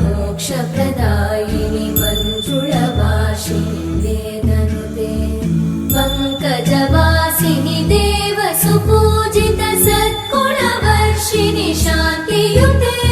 मोक्षप्रदायिनि मञ्जुळवासिनि वेदनुते पङ्कजवासिनि देव सुपूजित सद्गुणवर्षिणि शान्तियुते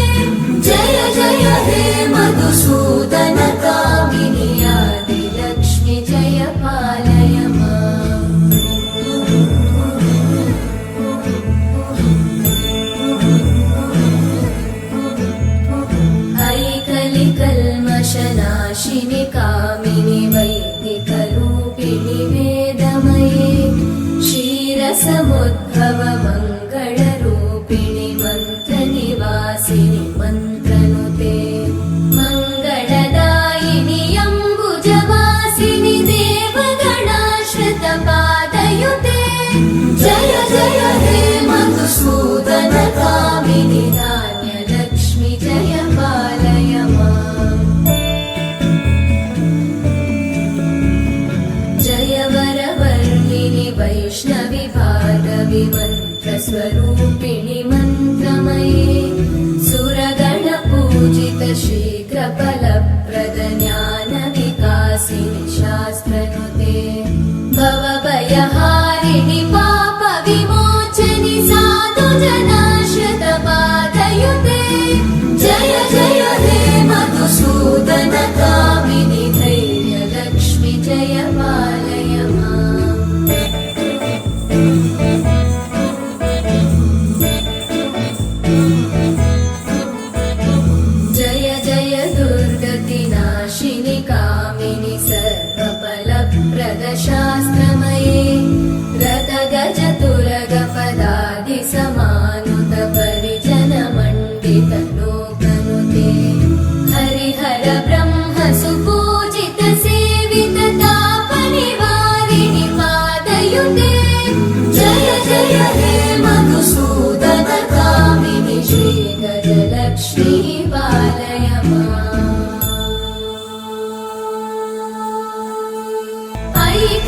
कृष्णविवादविमन्त्रस्वरूपिणि मन्त्रमये सुरगणपूजितशीघ्रपल जय जय हे मधुसूदन कामिनि श्रीगजलक्ष्मी पालय माम्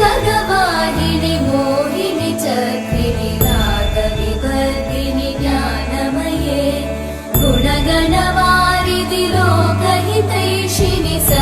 ऐकगवाहिनि मोहिनि चक्रिणि रागविवर्धिनि ज्ञानमये गुणगणवारिधि लोकहितैषिणि सकलस्वरवरगाननुते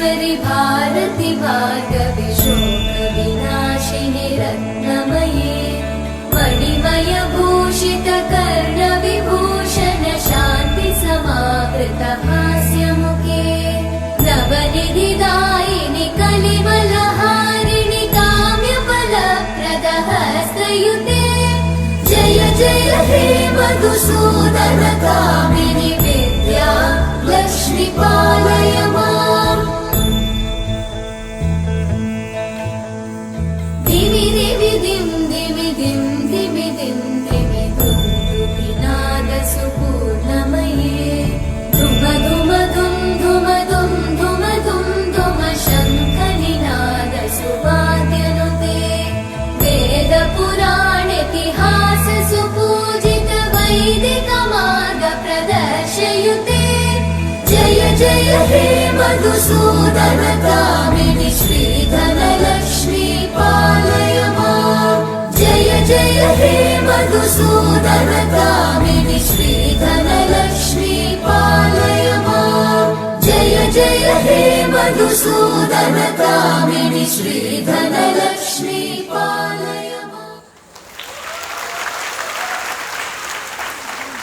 रि भारति भागविशोकविनाशिनि रत्नमये मणिमय भूषित कर्णविभूषण शान्ति समाकृतभास्यमुखे नवनिदायिनि कलिमलहारिणि काम्यमलप्रतहस्तयुते जय जय हे श्रीमधुसूदनकापि जय जय हे मधुसूदन कामिनि श्रीधन लक्ष्मी पालय जय जय हे मधुसूदन कामिनि श्रीधन लक्ष्मी पालय जय जय हे मधुसूदन कामिनि श्रीधन लक्ष्मी पालय